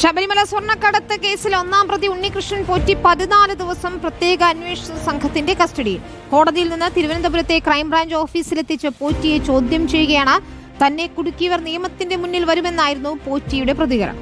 ശബരിമല സ്വർണക്കടത്ത് കേസിൽ ഒന്നാം പ്രതി ഉണ്ണികൃഷ്ണൻ പോറ്റി പതിനാല് ദിവസം പ്രത്യേക അന്വേഷണ സംഘത്തിന്റെ കസ്റ്റഡിയിൽ കോടതിയിൽ നിന്ന് തിരുവനന്തപുരത്തെ ക്രൈംബ്രാഞ്ച് ഓഫീസിലെത്തിച്ച് പോറ്റിയെ ചോദ്യം ചെയ്യുകയാണ്. തന്നെ കുടുക്കിയവർ നിയമത്തിന്റെ മുന്നിൽ വരുമെന്നായിരുന്നു പോറ്റിയുടെ പ്രതികരണം.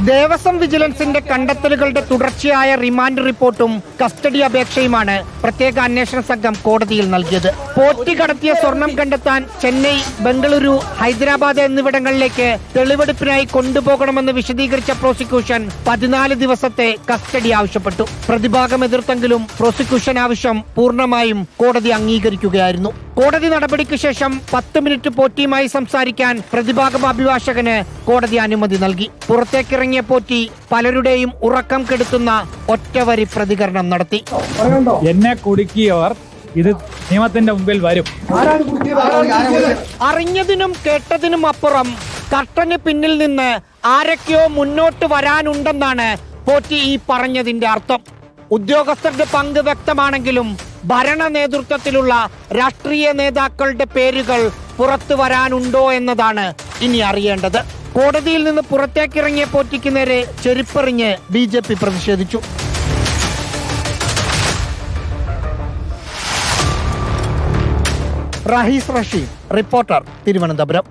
ദേവസ്വം വിജിലൻസിന്റെ കണ്ടെത്തലുകളുടെ തുടർച്ചയായ റിമാൻഡ് റിപ്പോർട്ടും കസ്റ്റഡി അപേക്ഷയുമാണ് പ്രത്യേക അന്വേഷണ സംഘം കോടതിയിൽ നൽകിയത്. പോറ്റി കടത്തിയ സ്വർണം കണ്ടെത്താൻ ചെന്നൈ ബംഗളൂരു ഹൈദരാബാദ് എന്നിവിടങ്ങളിലേക്ക് തെളിവെടുപ്പിനായി കൊണ്ടുപോകണമെന്ന് വിശദീകരിച്ച പ്രോസിക്യൂഷൻ പതിനാല് ദിവസത്തെ കസ്റ്റഡി ആവശ്യപ്പെട്ടു. പ്രതിഭാഗം എതിർത്തെങ്കിലും പ്രോസിക്യൂഷൻ ആവശ്യം പൂർണമായും കോടതി അംഗീകരിക്കുകയായിരുന്നു. കോടതി നടപടിക്ക് ശേഷം പത്ത് മിനിറ്റ് പോറ്റിയുമായി സംസാരിക്കാൻ പ്രതിഭാഗം അഭിഭാഷകന് കോടതി അനുമതി നൽകി. പുറത്തേക്കിറങ്ങിയ പോറ്റി പലരുടെയും ഉറക്കം കെടുത്തുന്ന ഒറ്റവരി പ്രതികരണം നടത്തി. എന്നെ കുടുക്കിയവർ ഇത് നിയമത്തിന്റെ മുമ്പിൽ വരും. അറിഞ്ഞതിനും കേട്ടതിനും അപ്പുറം കട്ടന് പിന്നിൽ നിന്ന് ആരൊക്കെയോ മുന്നോട്ട് വരാനുണ്ടെന്നാണ് പോറ്റി ഈ പറഞ്ഞതിന്റെ അർത്ഥം. ഉദ്യോഗസ്ഥരുടെ പങ്ക് വ്യക്തമാണെങ്കിലും ഭരണ നേതൃത്വത്തിലുള്ള രാഷ്ട്രീയ നേതാക്കളുടെ പേരുകൾ പുറത്തു വരാനുണ്ടോ എന്നതാണ് ഇനി അറിയേണ്ടത്. കോടതിയിൽ നിന്ന് പുറത്തേക്കിറങ്ങിയ പോറ്റിക്ക് നേരെ ചെരുപ്പെറിഞ്ഞ് ബി ജെ പി പ്രതിഷേധിച്ചു. റഹീസ് റഷീദ് റിപ്പോർട്ടർ തിരുവനന്തപുരം.